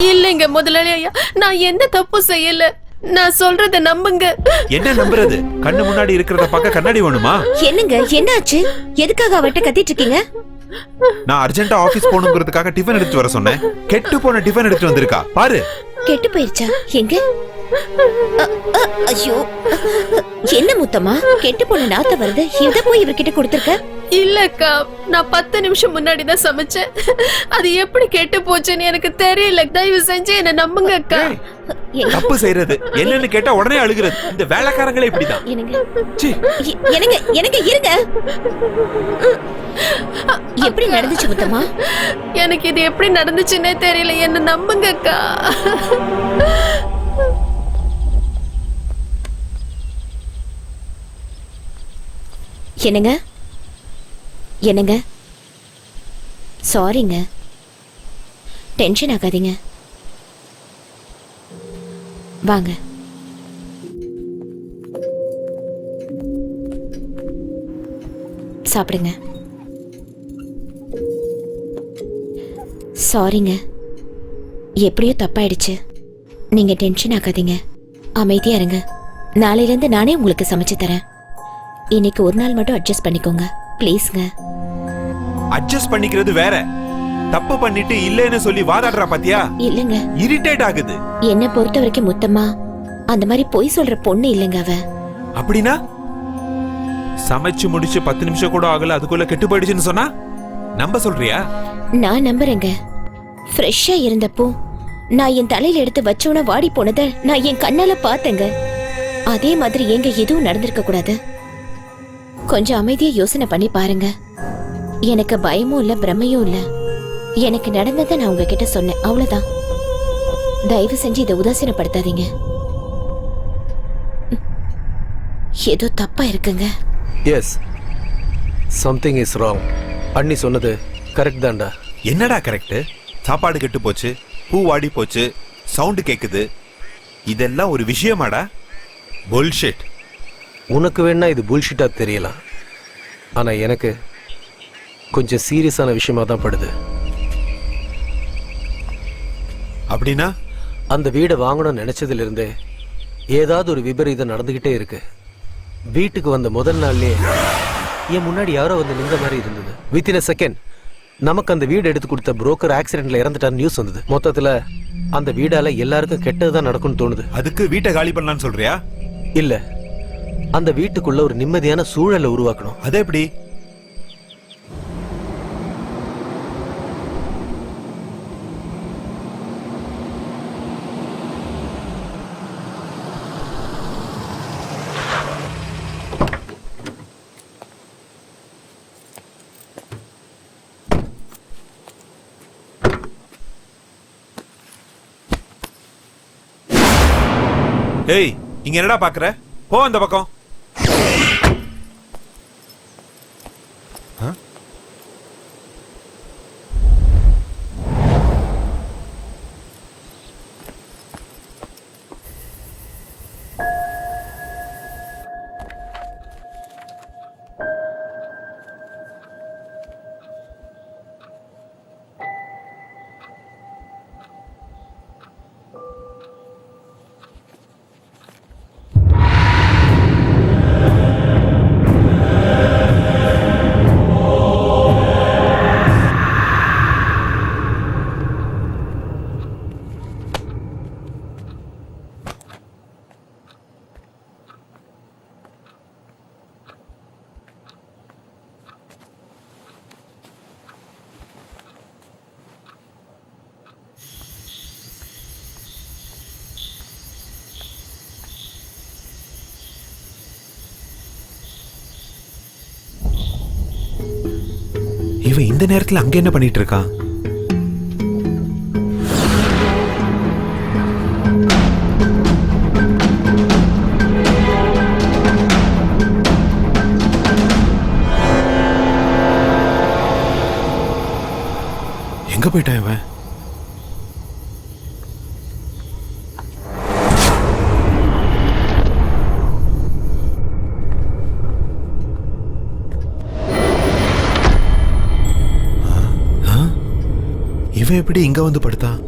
இல்லைங்க முதலாளி ஐயா நான் எந்த தப்பும் செய்யல. நான் சொல்றத நம்புங்க. என்ன நம்புறது? கண்ணு முன்னாடி இருக்கிறத பார்க்க கண்ணாடி வேணுமா? என்னங்க என்னாச்சு? எதுக்காக அவட்ட கத்திட்டு இருக்கீங்க நான் அர்ஜென்ட்டா ஆபீஸ் போகணுங்கிறதுக்காக டிஃபன் எடுத்து வர சொன்னேன். கெட்டு போன டிஃபன் எடுத்து வந்திருக்கா? பாரு. கெட்டு போயிருச்சா? எங்க? அ, அ, ஐயோ. என்ன முத்தமா கெட்டு போன நாத்த வருது இத போய் இவர்கிட்ட கொடுத்துருக்க? இல்லக்கா நான் பத்து நிமிஷம் முன்னாடி தான் சமைச்சேன். அது எப்படி கெட்டு போச்சுன்னு எனக்கு தெரியல. தயவு செஞ்சு என்ன நம்புங்க அக்கா. தப்பு செய்யறது என்னன்னு கேட்டா உடனே அழுகிறது. இந்த வேலைக்காரங்களே இப்படிதான். என்னங்க சீ, எ- என்னங்க என்னங்க இருங்க. எப்படி நடந்துச்சு முத்தமா? எனக்கு இது எப்படி நடந்துச்சுன்னே தெரியல. என்ன நம்புங்க அக்கா. என்னங்க? என்னங்க? சாரிங்க டென்ஷன் ஆகாதீங்க. வாங்க. சாப்பிடுங்க. சாரிங்க எப்படியோ தப்பாயிடுச்சு. நீங்க டென்ஷன் ஆகாதீங்க. அமைதியா இருங்க. நாளையிலேருந்து நானே உங்களுக்கு சமைச்சு தரேன். இன்னைக்கு ஒரு நாள் மட்டும் அட்ஜஸ்ட் பண்ணிக்கோங்க. ப்ளீஸ்ங்க அட்ஜஸ்ட் பண்ணிக்கிறது வேற. தப்பு பண்ணிட்டு இல்லைன்னு சொல்லி வாதாடுறா பாத்தியா? இல்லைங்க. இரிட்டேட் ஆகுது. என்னை பொறுத்த வரைக்கும் முத்தமா அந்த மாதிரி பொய் சொல்ற பொண்ணு இல்லைங்க அவ. அப்படின்னா? சமைச்சு முடிச்சு பத்து நிமிஷம் கூட ஆகல அதுக்குள்ள கெட்டு போயிடுச்சுன்னு சொன்னா? நம்ப சொல்றியா? நான் நம்புறேங்க. ஃப்ரெஷ்ஷா இருந்தப்போ நான் என் தலையில எடுத்து வச்சோன வாடி போனத நான் என் கண்ணால பார்த்தேங்க. அதே மாதிரி எங்க எதுவும் நடந்திருக்க கூடாது. கொஞ்சம் அமைதியா யோசனை பண்ணி பாருங்க. எனக்கு பயமும் இல்ல பிரமையும் இல்ல. எனக்கு நடந்ததை நான் உங்ககிட்ட சொன்னேன் அவ்வளவுதான். தயவு செஞ்சு இதை உதாசீனப்படுத்தாதீங்க. ஏதோ தப்பா இருக்குங்க. எஸ் சம்திங் இஸ் ராங் அண்ணி சொன்னது கரெக்ட் தான்டா. என்னடா கரெக்ட் சாப்பாடு கெட்டு போச்சு பூ வாடி போச்சு சவுண்ட் கேக்குது. இதெல்லாம் ஒரு விஷயமாடா? புல்ஷிட் உனக்கு வேணா இது புல்ஷிட்டாக தெரியலாம். ஆனால் எனக்கு கொஞ்சம் சீரியஸான விஷயமா தான் படுது. அப்படின்னா? அந்த வீடை வாங்கணும்னு நினைச்சதிலிருந்தே ஏதாவது ஒரு விபரீதம் நடந்துகிட்டே இருக்கு. வீட்டுக்கு வந்த முதல் நாள்லயே என் முன்னாடி யாரோ வந்து நின்ற மாதிரி இருந்தது. வித்தின் அ செகண்ட் நமக்கு அந்த வீடு எடுத்து கொடுத்த புரோக்கர் ஆக்சிடென்ட்ல இறந்துட்டான்னு நியூஸ் வந்தது. மொத்தத்துல அந்த வீடால எல்லாருக்கும் கெட்டது தான் நடக்கும்னு தோணுது. அதுக்கு வீட்டை காலி பண்ணலாம்னு சொல்றியா? இல்ல அந்த வீட்டுக்குள்ள ஒரு நிம்மதியான சூழலை உருவாக்கணும். அது எப்படி ஏய் இங்க என்னடா பாக்குற? போ அந்த பக்கம். இவன் இந்த நேரத்துல அங்க என்ன பண்ணிட்டு இருக்கான் எங்க போயிட்டான் இவன்? இவன் எப்படி இங்க வந்து படுத்தான்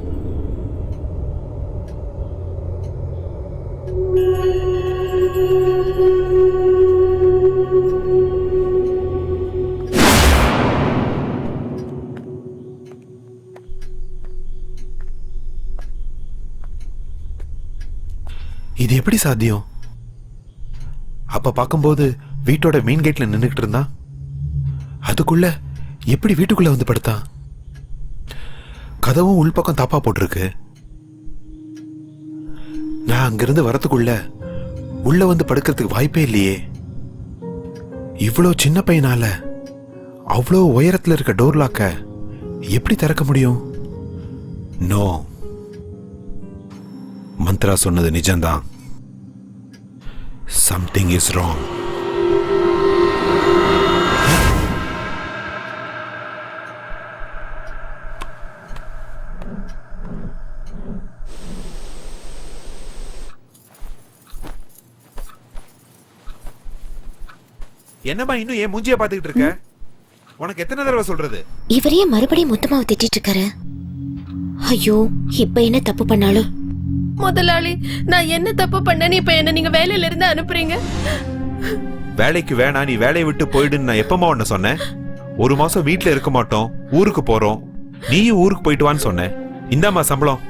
இது எப்படி சாத்தியம்? அப்ப பார்க்கும்போது வீட்டோட மெயின் கேட்ல நின்றுகிட்டு இருந்தான் அதுக்குள்ள எப்படி வீட்டுக்குள்ள வந்து படுத்தான் கதவும் உள்பக்கம் தாப்பா போட்டிருக்கு. நான் அங்கிருந்து வரத்துக்குள்ள உள்ள வந்து படுக்கிறதுக்கு வாய்ப்பே இல்லையே. இவ்வளோ சின்ன பையனால அவ்வளோ உயரத்தில் இருக்க டோர் லாக்க எப்படி திறக்க முடியும்? நோ மந்த்ரா சொன்னது நிஜம்தான். சம்திங் இஸ் ராங் என்னம்மா இன்னும் ஏன் மூஞ்சிய பாத்துக்கிட்டு இருக்க? உனக்கு எத்தனை தடவை சொல்றது? இவரையே மறுபடியும் மொத்தமாவை திட்டிட்டு இருக்காரு ஐயோ இப்ப என்ன தப்பு பண்ணாலும்? முதலாளி நான் என்ன தப்பு பண்ணேன்னு இப்ப என்ன நீங்க வேலையில இருந்து அனுப்புறீங்க? வேலைக்கு வேணாம் நீ வேலையை விட்டு போயிடுன்னு நான் எப்பமா உன்ன சொன்னேன்? ஒரு மாசம் வீட்ல இருக்க மாட்டோம் ஊருக்கு போறோம். நீயும் ஊருக்கு போயிட்டு வான்னு சொன்னேன். இந்தாம்மா சம்பளம்.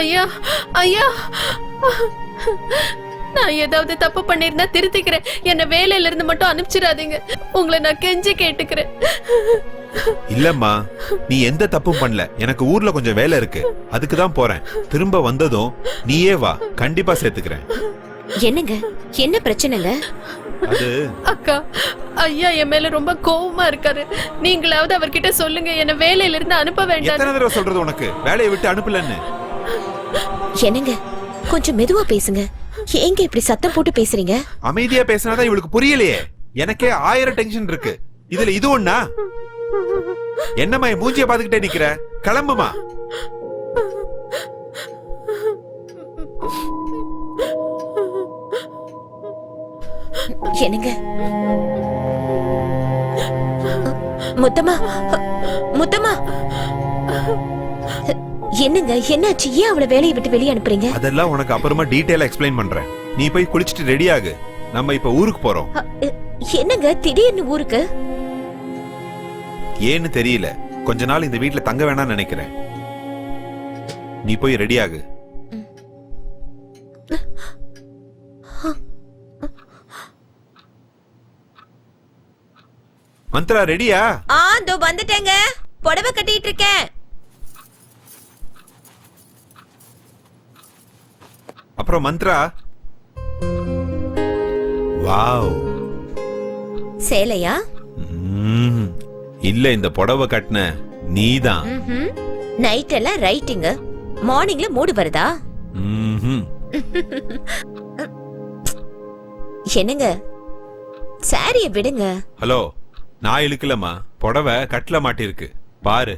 ஐயா ஐயா. நான் ஏதாவது தப்பு பண்ணிருந்தா திருத்திக்கிறேன். என்ன வேலையில இருந்து மட்டும் அனுப்பிச்சிடாதீங்க. உங்களை நான் கெஞ்சி கேட்டுக்கிறேன். இல்லம்மா நீ எந்த தப்பும் பண்ணல. எனக்கு ஊர்ல கொஞ்சம் வேலை இருக்கு. அதுக்கு தான் போறேன். திரும்ப வந்ததும் நீயே வா. கண்டிப்பா சேர்த்துக்கிறேன். என்னங்க? என்ன பிரச்சனைங்க? அது அக்கா ஐயா என் மேல ரொம்ப கோவமா இருக்காரு. நீங்களாவது அவர்கிட்ட சொல்லுங்க. என்ன வேலையில இருந்து அனுப்ப வேண்டாம் எத்தனை தடவை சொல்றது உனக்கு? வேலையை விட்டு அனுப்பலன்னு. என்னங்க? கொஞ்சம் மெதுவா பேசுங்க. ஏங்க இப்படி சத்தம் போட்டு பேசுறீங்க? அமைதியா பேசினாதான் இவளுக்கு புரியலையே. எனக்கே ஆயிரம் டென்ஷன் இருக்கு. இதுல இது ஒண்ணா? என்னம்மா என் மூஞ்சிய பாத்துக்கிட்டே நிக்கிற? கிளம்புமா? என்னங்க? முத்தமா முத்தமா. என்னங்க என்னாச்சு? ஏன் அவளை வேலையை விட்டு வெளியே அனுப்புறீங்க? அதெல்லாம் உனக்கு அப்புறமா டீடைலா எக்ஸ்பிளைன் பண்றேன். நீ போய் குளிச்சிட்டு ரெடி ஆகு. நம்ம இப்ப ஊருக்கு போறோம். என்னங்க திடீர்னு ஊருக்கு? ஏன்னு தெரியல. கொஞ்ச நாள் இந்த வீட்ல தங்க வேணாம்னு நினைக்கிறேன். நீ போய் ரெடி ஆகு. மந்த்ரா ரெடியா ஆ இதோ வந்துட்டேங்க. புடவை கட்டிட்டு இருக்கேன். அப்புறம் மந்த்ரா? வாவ். சேலையா? ம்ம். இல்ல இந்த புடவை கட்டின நீதான். நைட் எல்லாம் ரைட்டிங்க மார்னிங்ல மூடு வருதா? ம்ஹும். என்னங்க? சாரிய விடுங்க. ஹலோ நான் இழுக்கலம்மா. புடவை கட்டில மாட்டிருக்கு பாரு.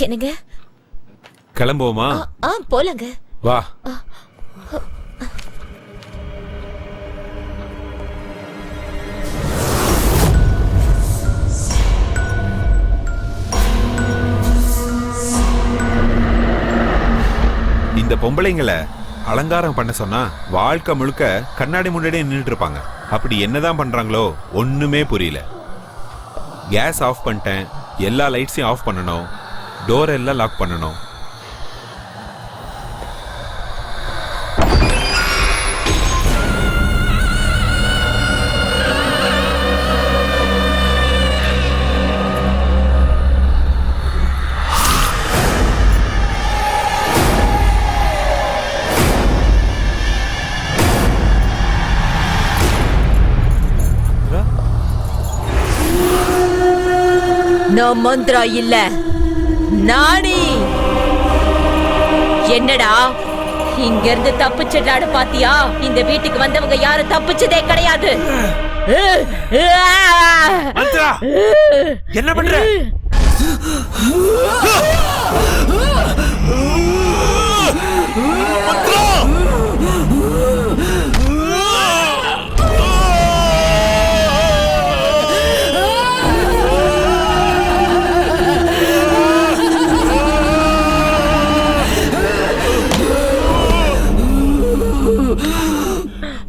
என்னங்க? கிளம்புவோமா? ஆ, போலங்க. வா. இந்த பொம்பளைங்களை அலங்காரம் பண்ண சொன்னா வாழ்க்கை முழுக்க கண்ணாடி முன்னாடியே நின்றுட்டு இருப்பாங்க. அப்படி என்னதான் பண்றாங்களோ ஒண்ணுமே புரியல. கேஸ் ஆஃப் பண்ணிட்டேன். எல்லா லைட்ஸையும் ஆஃப் பண்ணணும். டோர் எல்லாம் லாக் பண்ணணும். நான் மந்திரா இல்லை. நானி. என்னடா? இங்க இருந்து தப்பிச்சிடலாடு பாத்தியா? இந்த வீட்டுக்கு வந்தவங்க யாரும் தப்பிச்சதே கிடையாது. என்ன பண்ற?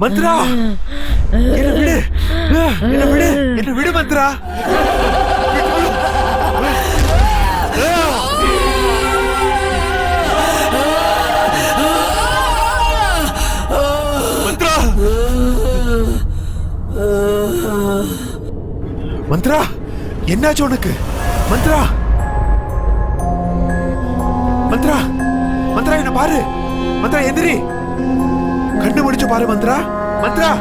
மந்த்ரா! என்ன விடு. என்ன விடு. என்ன விடு மந்த்ரா. மந்த்ரா என்னாச்சு உனக்கு? மந்த்ரா. மந்த்ரா. மந்த்ரா என்ன பாரு. மந்த்ரா எந்திரி. கண்ணு முடிச்சு பாரு மந்த்ரா மந்த்ரா